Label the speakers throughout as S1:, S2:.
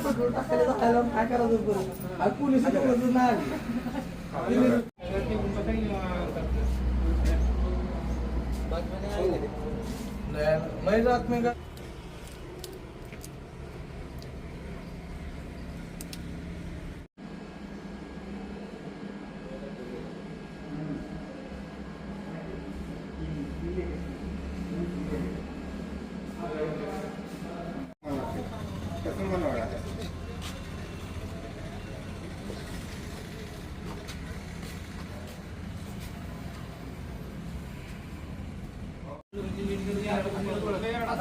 S1: Petrol टाकायला जायला काय करायचं बरं आज पोलीस नाही जात नाही का?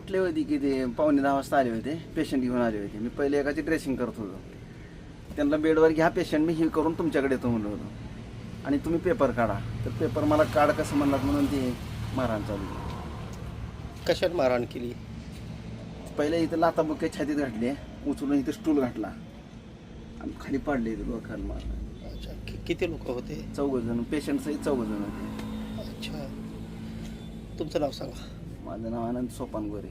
S2: कुठले होती की ते पावणे दहा वाजता आले होते पेशंट घेऊन आले होते. मी पहिले एकाची ड्रेसिंग करत होतो. त्यांना बेडवर घ्या पेशंट मी हे करून तुमच्याकडे येतो म्हणलं होतं. आणि तुम्ही पेपर काढा. तर पेपर मला काढ कसं म्हणलात म्हणून ते मारहाण चालू.
S3: कशात मारहाण केली?
S2: पहिले इथं लाता बुके छातीत घातली उचलून इथं स्टूल घातला. आणि खाली पाडले इथं डोक्याला मारला
S3: अच्छा किती लोक होते?
S2: चौघ जण पेशंट सहित चौघ जण होते.
S3: अच्छा. तुमचं नाव सांगा.
S2: माझं नाव आनंद सोपान गोरे.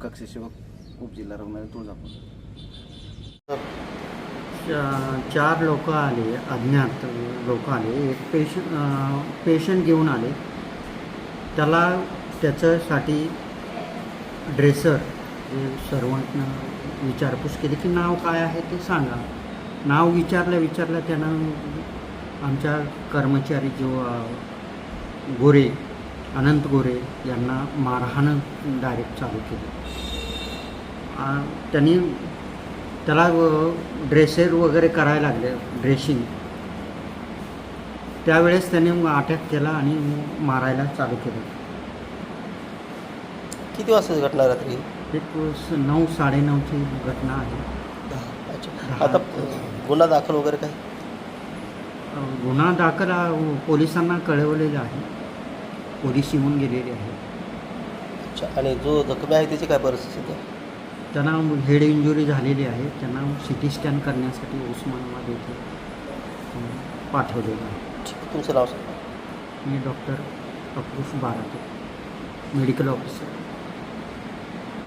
S2: कक्षसेवक उपजिल्हा रुग्णालय तुळजापूर.
S4: चार लोक आले अज्ञात लोक आले. एक पेशंट पेशंट घेऊन आले. त्याला त्याच्यासाठी ड्रेसर सर्वांना विचारपूस केली की नाव काय आहे ते सांगा. नाव विचारलं विचारलं त्यानं आमच्या कर्मचारी जेव्हा गोरे अनंत गोरे यांना मारहाण डायरेक्ट चालू केली. त्यांनी त्याला ड्रेसेर वगैरे करायला लागले ड्रेसिंग त्यावेळेस त्याने अटॅक केला आणि मारायला चालू केलं.
S3: किती वाजताची घटना रात्री?
S4: एक नऊ साडेनऊची घटना आहे.
S3: आता गुन्हा दाखल वगैरे काय?
S4: गुन्हा दाखल पोलिसांना कळवलेला आहे. पोलीस येऊन गेलेले आहे.
S3: अच्छा आणि जो जखमी आहे त्याची काय परिस्थिती आहे?
S4: त्यांना हेड इंजुरी झालेली आहे. त्यांना सी टी स्कॅन करण्यासाठी उस्मानाबाद येथे अ, पाठवलेलं आहे.
S3: ठीक आहे, तुमचं नाव सांगा.
S4: मी doctor Afruf Barate medical officer.